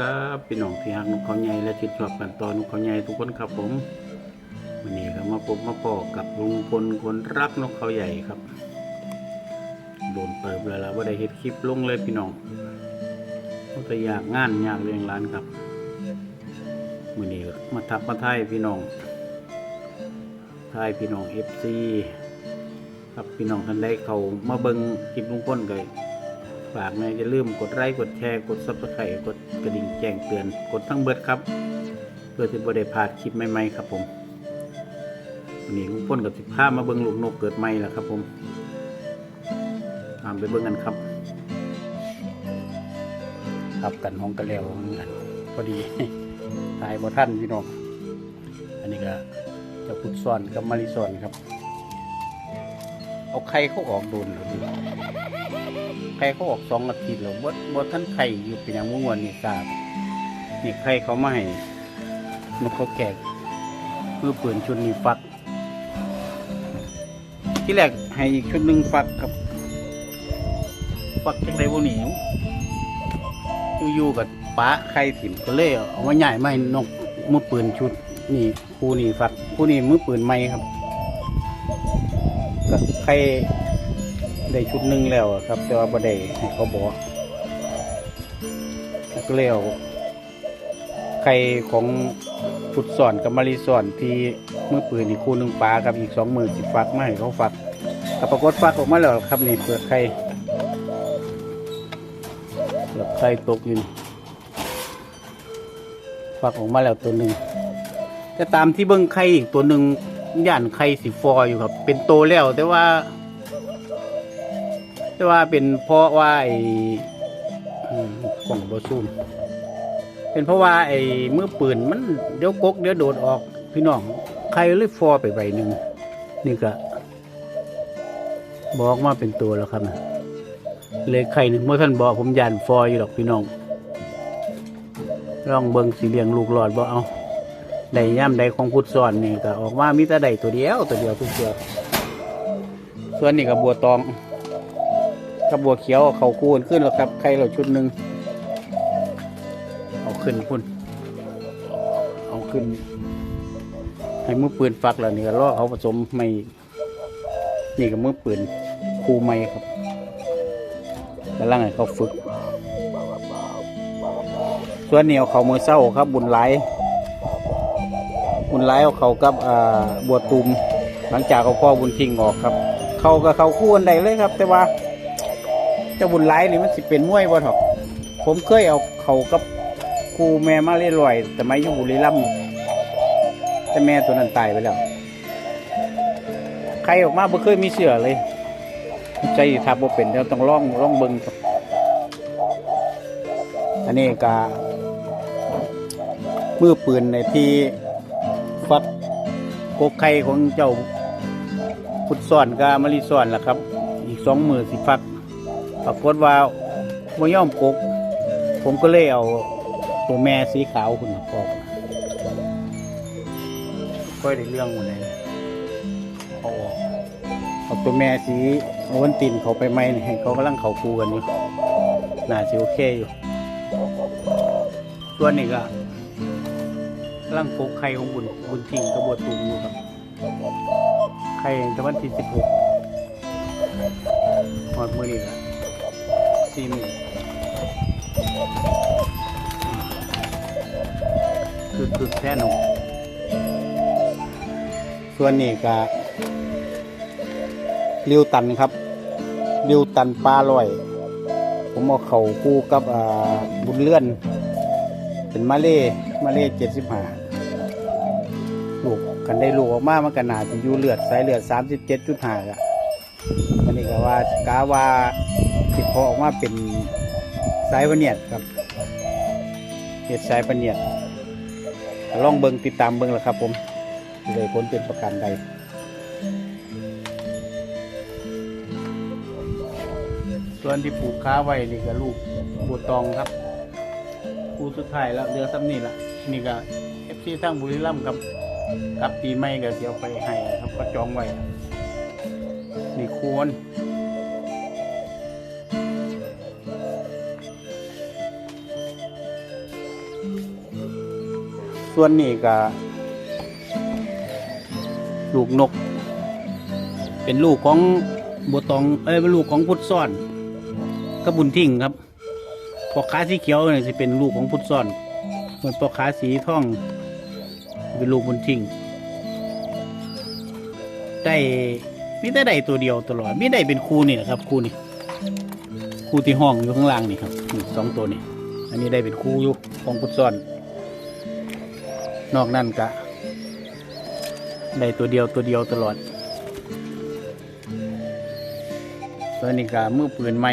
ครับพี่น้องที่ฮักนกเขาใหญ่และชื่ชอบกันต่อนกเขาใหญ่ทุกคนครับผมวันนี้ก็มาพบมาพอกับลุงพลคนรักนกเขาใหญ่ครับ โดนเติบแล้วล่ะว่าได้เห็ดคลิปลงเลยพี่น้องมันก็อยากงานอยากเรียงร้านครับวันนี้มาทักมาไทยพี่น้องไทยพี่น้องเอฟซีครับพี่น้องท่านใดเขามาเบิ้งคลิปลุงพลก็ ฝากนะอย่าลืมกดไลค์กดแชร์กดซับสไครต์กดกระดิ่งแจ้งเตือน กดทั้งเบิดครับ เพื่อที่บ่ได้พลาดคลิปใหม่ๆครับผมวันนี้ลุงพ้นกับสิบห้ามาเบิ้งลูกนกเกิดใหม่แล้วครับผมตามไปเบิ้งกันครับครับกันห้องกระแล้วกันพอดีถ่ายบ่ท่านพี่น้องอันนี้ก็จะพุดซ้อนกับมาริซอนครับ เอาไข่เขาออกโดนแล้วดิ ไข่เขาออกสองอาทิตย์แล้วบดบดท่านไข่อยู่เป็นอย่างม่วนนี่ทราบนี่ไข่เขาไมาให้นกเขาแกกมือปืนชุดนี้ฟัก ที่แรกให้อีกชุดหนึ่งฟักครับฟักจากไดบุหนีอยู่ๆกับป้าไข่ถิ่มก็เลยเอามาใหญ่ไมาให้นกมือปืนชุดนี่คู่นี่ฟักคู่นี่มือปืนใหม่ครับกับไข่ ได้ชุดหนึ่งแล้วครับ แต่ว่าบ่ได้ให้เขาบอกก็เลยเอาไข่ของฟุตสอนกับมารีสอนที่มือปืนอีกคู่หนึ่งปลากับอีกสองหมือสิฟักมาให้เขาฟักแต่ปรากฏฟักออกมาแล้วครับนี่เปลือกไข่เปลือกไข่ตกอยู่ฟักออกมาแล้วตัวหนึ่งแต่ตามที่เบิ้งไข่อีกตัวหนึ่งย่านไข่สีฟออยู่ครับ เป็นโตแล้วแต่ว่า แต่ว่าเป็นเพราะว่าไอ้กล่องบอซูมเป็นเพราะว่าไอ้มือปืนมันเดี๋ยวกกเดี๋ยวโดดออกพี่น้องใครเลยฟอไปใบหนึ่งนี่ก็บอกมาเป็นตัวแล้วครับนะเลยไข่หนึ่งเมื่อท่านบอกผมยานฟออยู่หรอกพี่น้องลองเบิงสีเหลียงลูกหลอดบ่เอาได้ย่ำใดของพุทธสอนนี่ก็ออกมามีแต่ใดตัวเดียวตัวเดียวทุกตัวส่วนนี้ก็บัวตอง กับบัวเขียวเอาขาคูนขึ้นแล้วครับใครเราชุดหนึ่งเอาขึ้นพุ่นเอาขึ้น ให้มือปืนฟักแล้วนี่ก็ล่อเขาผสมไม่นี่ก็มือปืนคูไม่ครับกำลังให้เขาฝึก ส่วนเหนี้เอาเขามือเศร้าครับ บุญไหลบุญไหลเอาเขากับอ่าบัวตุมหลังจากเอาพ่อบุญทิ้งออกครับ เขากับเขาคู่กันได้เลยครับ แต่ว่า จ้าบุญไล่นี่มันสิเป็นมวยบ่ถอกผมเคยเอาเขากับครูแม่มาเล่อย แต่ไม่อยู่บุรีรัมย์แต่แม่ตัวนั้นตายไปแล้ว ใครออกมาบ่เคยมีเสือเลย ใจทับบ่เป็นเดี๋ยวต้องล่องล่องเบิงอันนี้กามือปืนในที่ฟัดโกกไข่ของเจ้าพุทธสอนกับมะลิสอนล่ะครับ อีกสองมือสิฟัก ปรากฏว่าบ่ยอมกกผมก็เลยเอาตัวแม่สีขาวคุณมาปอกค่อยได้เรื่องหมดเลยเอาออกเอาตัวแม่สีโอวันตินเขาไปไหมนี่ให้เขากำลังเขาคูกันอยู่น่าสิโอเคอยู่ส่วนี้ก็กำลังปลูกไข่ของบุญบุญทิ้งกระบวตุมอยู่ครับไข่ตะวันที่สิบหกหอดมือนี่ละ สี่หมื่นคือคือแท่นกส่วนนี้ก็ริวตันครับริวตันปลาลอย ผมเอาเข่าคู่กับบุญเลื่อน เป็นมาเล่มาเล่เจ็ดสิบห้าลูกกันได้ลูกออกมามันกันหนาจะอยู่เลือดสายเลือดสามสิบเจ็ดจุดห้าอะอันนี้ก็ว่ากาว่าิพอออกมาเป็นสายพะเนียดครับเห็ดสายพะเนียดลองเบิงติดตามเบิงแหละครับ ผมเลยผลเป็นประการใดส่วนที่ปลูกค้าไว้นี่ก็ลูกบัวตองครับปูสุดท้ายแล้วเดือซ้ำนี่ละนี่ก็เอฟซีทั้งบุรีรัมย์ครับกับปีใหม่ก็เสียวไปให้ครับก็จองไว้นี่ควร ส่วนนี้ก็ลูกนก เป็นลูกของบัวตองเอ้ยเป็นลูกของพุทธซ่อนกระบุญทิ้งครับปอกขาสีเขียวเนี่ยจะเป็นลูกของพุทธซ่อนส่วนปอกขาสีท่องเป็นลูกบุญทิ้งได้มีแต่ได้ตัวเดียวตลอดไม่ได้เป็นคู่นี่แหละครับคู่นี่คู่ที่ห้องอยู่ข้างล่างนี่ครับสองตัวนี่อันนี้ได้เป็นคู่อยู่ของพุทธซ่อน นอกนั้นกะได้ตัวเดียวตัวเดียวตลอดส่วนี้กะมือปืนใหม่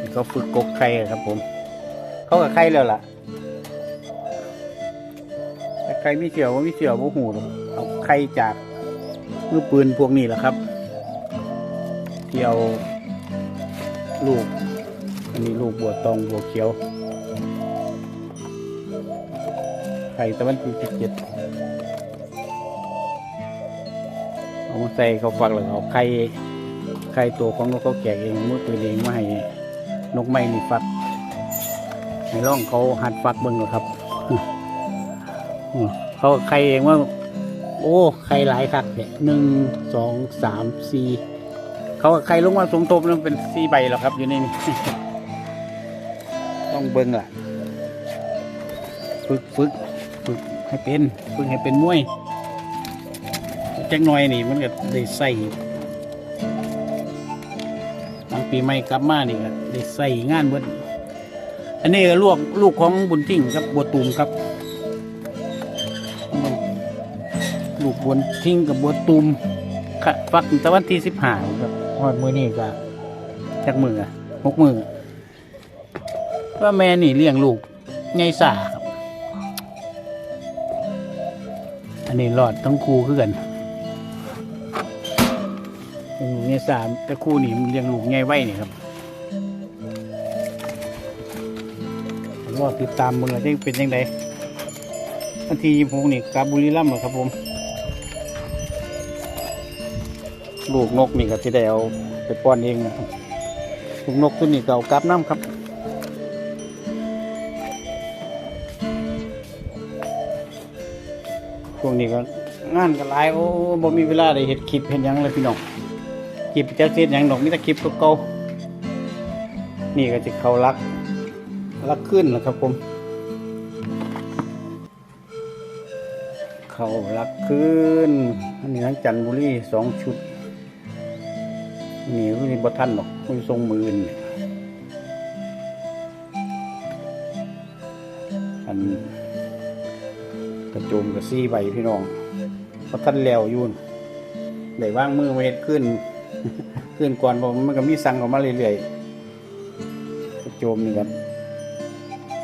นี่เขาฝึกกกไข่ครับผม เขากับไข่แล้วล่ะไข่ไม่เสียวว่าไม่เสียวว่าหูเอาไข่จากมือปืนพวกนี้แหละครับที่เอาลูก อันนี้ลูกบัวตองบัวเขียว ไข่ตะวันที่สิบเจ็ดเอามาใส่เขาฟักแล้วเอาไข่ไข่ตัวของนกเขาแกะเองมือปืนเองมาให้นกไม้นี่ฟักให้ล่องเขาหัดฟักเบิ่งหรอครับเขาไข่เองว่า โอ้ไข่หลายคักเนี่ยหนึ่งสองสามสี่เขาไข่ลงมาสมทบแล้วเป็นสี่ใบแล้วครับอยู่ในนี้ต้องเบิ่งล่ะ ฝึกฝึก ฝึกให้เป็นฝึกให้เป็นมวยจักหน่อยนี่มันก็ได้ใส่ตั้งปีใหม่กลับมานี่ก็ได้ใส่งานเบิดอันนี้ก็ลูกลูกของบุญทิ้งครับบัวตูมครับ ลูกบัวทิ้งกับบัวตูมค่ะฟักตะวันที่สิบห้าครับฮอดมือนี่ก็จักมือหกมือว่าแม่นี่เลี้ยงลูกไงสาครับ อันนี้รอดทั้งคู่คือกันเป็นลูกเนี่ยสามแต่คู่นี่มันเลี้ยงลูกไงไว้นี่ครับรอติดตามมึงเลยเป็นยังไงวันที่ยี่สิบหกนี่กลับบุรีรัมย์เหรอครับผม ลูกนกนี่ก็ที่ได้เอาไปป้อนเองนะครับลูกนกตัวนี้ก็เอากลับน้ำครับ ช่วงนี้ก็งานก็หลายโอ้บ่มีเวลาได้เห็ดคลิปเห็นยังเลยพี่น้องคลิปจะเสร็จหยังดอกมีแต่คลิปเก่าๆนี่ก็จะเขารักรักขึ้นนะครับผม เขารักขึ้นอันนี้ทั้งจันทบุรีสองชุดนี่คือบ่ทันหรอกคุยทรงมืออนเนี่อัน กระโจมกระซี่ใบพี่น้องเพราะท่านแล้วยุ่นได้ว่างมือไว้เฮ็ดขึ้น ขึ้นก่อนผมมันก็มีสั่งออกมาเรื่อยๆกระโจมนี่ครับ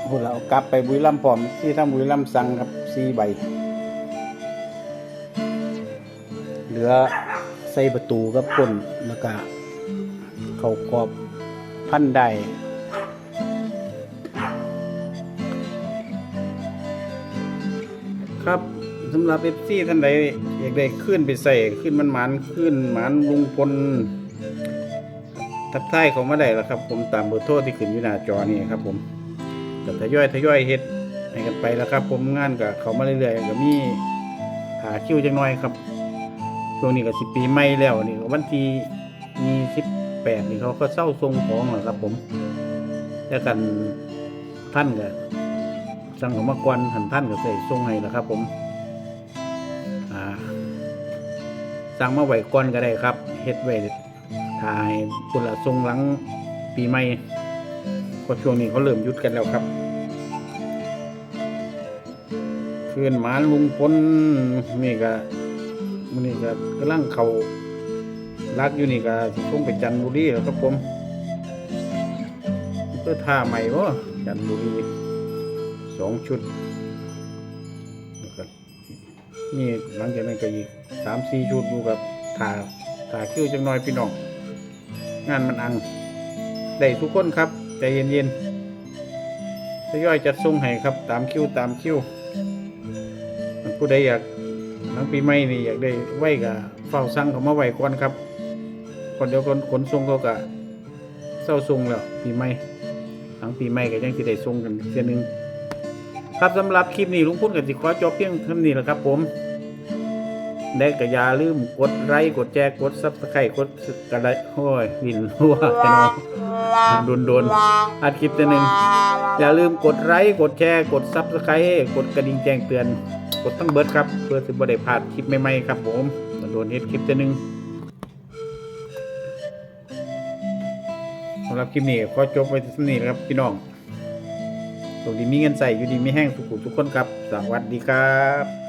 พวกเรากลับไปบุรีรัมย์พร้อมที่ทำบุรีรัมย์สั่งครับซี่ใบ เหลือใส่ประตูกับก้นแล้วก็เขากรอบพันได้ ครับสำหรับเอฟซีท่านใดอยากได้ขึ้นไปใส่ขึ้นมันหมันขึ้นหมันลุงพลทักทายเขามาได้แล้วครับ ผมตามเบอร์โทรที่ขึ้นอยู่หน้าจอนี่ครับ ผมก็ทยอยทยอยเฮ็ดให้กันไปแล้วครับ ผมงานกับเขามาเรื่อยๆก็มีหาคิวจังน้อยครับช่วงนี้ก็สิปีใหม่แล้วนี่วันที่มีสิบแปดนี่เขาก็เศร้าทรงของแล้วครับ ผมแล้วกันท่านก็ สั่งของมากวนหันท่านก็ใส่ส่งให้แล้วครับ ผมอ่าสั่งมาไหวก่อนก็ได้ครับเฮ็ดไว้ถ่ายคนละทรงหลังปีใหม่ก็ช่วงนี้เขาเริ่มยุดกันแล้วครับเพื่อนหมาลุงพลนี่ก็มันนี่ก็กำลังเขารักอยู่นี่ก็สิส่งไปจันทบุรีแล้วครับผมเพื่อท่าใหม่วะจันทบุรี สองชุดแล้วก็นี่หลังจากนั้นก็อีกสามสี่ชุดอยู่กับถาถาคิ้วจังน้อยพี่น้องงานมันอังได้ทุกคนครับใจเย็นๆทยอยจัดส่งให้ครับตามคิวตามคิวมันผู้ใดอยากหลังปีใหม่นี่อยากได้ไหวกับเฝ้าสั่งเขามาไหวก่อนครับก่อนเดี๋ยวคนขนส่งเขาก็เศร้าส่งแล้วปีใหม่หลังปีใหม่ก็ยังสิได้ส่งกันเสียหนึง ครับสำหรับคลิปนี้ลุงพุ่นกับสิขอจบเพียงเท่านี้แหละครับผมได้ก็อย่าลืมกดไลค์กดแชร์กดซับสไครต์กดกระไดโอ้ยวินรัวกันเนาะโดนโดนๆอัดคลิปตัวหนึ่งอย่าลืมกดไลค์กดแชร์กดซับสไครต์กดกระดิ่งแจ้งเตือน กดตั้งเบิร์ดครับ เพื่อสิบ่ได้พลาดคลิปใหม่ๆครับผมโดนเฮ็ดคลิปตัวหนึ่งสำหรับคลิปนี้ขอจบไว้ที่นี่นะครับพี่น้อง สวัสดีมีเงินใส่อยู่ดีมีแห้งสุขุทุกคนครับ สวัสดีครับ